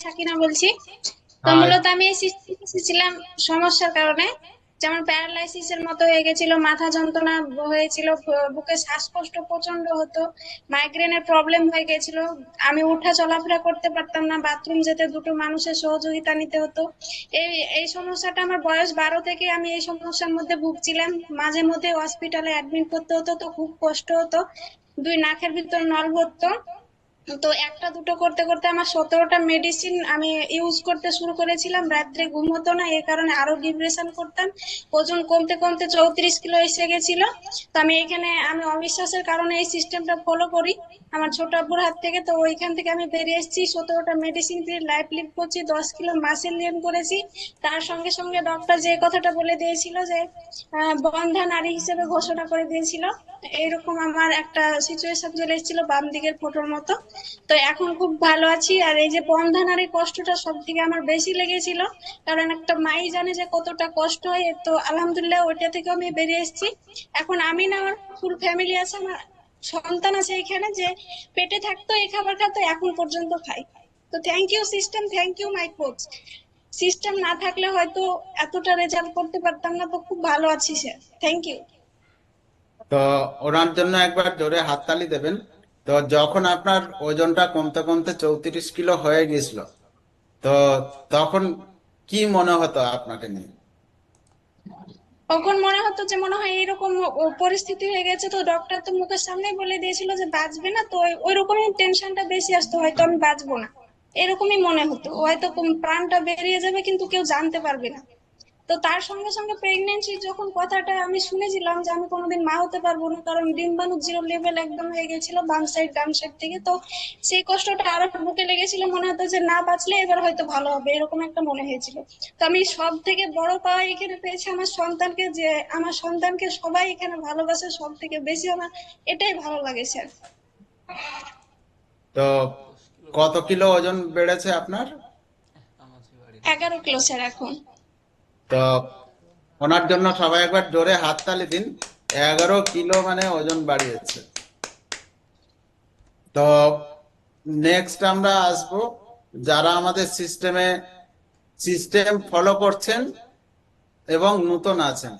সাকিনা বলছি। তো মূলত আমি এসেছিলাম সমস্যার কারণে। যেমন প্যারালাইসিস এর মতো হয়ে গেছিল মাথা যন্ত্রণা হয়েছিল বুকে শ্বাসকষ্ট প্রচণ্ড হতো মাইগ্রেনের প্রবলেম হয়ে গেছিল। আমি উঠা চলাফেরা করতে পারতাম না বাথরুম যেতে দুটো মানুষের সহযোগিতা নিতে হতো। এই এই সমস্যাটা আমার বয়স বারো থেকে আমি এই সমস্যার মধ্যে ভুগছিলাম। মাঝে মধ্যে হসপিটালে অ্যাডমিট করতে হতো তো খুব কষ্ট হতো। দুই নাকের ভিতর নল ভরতো। তো একটা দুটো করতে করতে আমার সতেরোটা মেডিসিন আমি ইউজ করতে শুরু করেছিলাম। রাত্রে ঘুম হতো না এই কারণে আরও ডিপ্রেশন করতাম। ওজন কমতে কমতে চৌত্রিশ কিলো এসে গেছিল। তো আমি এখানে, আমি অবিশ্বাসের কারণে এই সিস্টেমটা ফলো করি। আমার ছোট আব্বুর হাত থেকে, তো ওইখান থেকে আমি বেরিয়ে এসেছি, সতেরোটা মেডিসিন দিয়ে লাইফ লিভ করছি, দশ কিলো মাসেল গেইন করেছি। তার সঙ্গে সঙ্গে ডক্টর যে কথাটা বলে দিয়েছিল যে বন্ধা নারী হিসেবে ঘোষণা করে দিয়েছিল। এইরকম আমার একটা সিচুয়েশন চলে এসেছিল বাম দিকের ফটোর মতো। তো এখন খুব ভালো আছি। আর এই যে বন্ধা নারীর কষ্টটা সব থেকে আমার বেশি লেগেছিল। কারণ একটা মাই জানে যে কতটা কষ্ট হয়। তো আলহামদুলিল্লাহ ওইটা থেকে আমি বেরিয়ে এসেছি। এখন আমি না, আমার ফুল ফ্যামিলি আছে, আমার সন্তান আছে এখানে যে পেটে থাকতো, এই খাবার খাতো, এখন পর্যন্ত খাই তো thank you system thank you my coach system না থাকলে হয়তো এতটা রেজাল্ট করতে পারতাম না, তো খুব ভালো আছি স্যার থ্যাংক ইউ তো ওনার জন্য একবার জোরে হাততালি দেবেন। তো যখন আপনার ওজনটা কমতে কমতে চৌত্রিশ কিলো হয়ে গেছিল, তো তখন কি মনে হতো আপনাকে নিয়ে? তখন মনে হতো যে মনে হয় এরকম পরিস্থিতি হয়ে গেছে, তো ডক্টর তো মুখের সামনেই বলে দিয়েছিল যে বাঁচবে না, তো ওই- ওইরকমই টেনশনটা বেশি আসতো, হয়তো আমি বাঁচবো না। এরকমই মনে হতো, হয়তো প্রাণটা বেরিয়ে যাবে কিন্তু কেউ জানতে পারবে না। তো তার সঙ্গে সঙ্গে প্রেগনেন্সি যখন কথাটা আমি শুনেছিলাম যে আমি কোনোদিন মা হতে পারব না কারণ ডিম্বাণু জিরো লেভেল একদম হয়ে গেছিল বাম সাইড ডান সাইড থেকে। তো সেই কষ্টটা আরও বুকে লেগেছিল মনে হতো যে না বাঁচলে এবার হয়তো ভালো হবে এরকম একটা মনে হয়েছিল। তো আমি সব থেকে বড় পাওয়া এখানে পেয়েছি আমার সন্তানকে যে আমার সন্তানকে সবাই এখানে ভালোবাসে সব থেকে বেশি আমার এটাই ভালো লাগে স্যার। তো কত কিলো ওজন বেড়েছে আপনার? এগারো কিলো স্যার এখন। তো ওনার জন্য সবাই একবার জোরে হাততালি দিন। এগারো কিলো মানে ওজন বাড়িয়েছে। তো নেক্সট আমরা আসব। যারা আমাদের সিস্টেমে সিস্টেম ফলো করছেন এবং নতুন আছেন।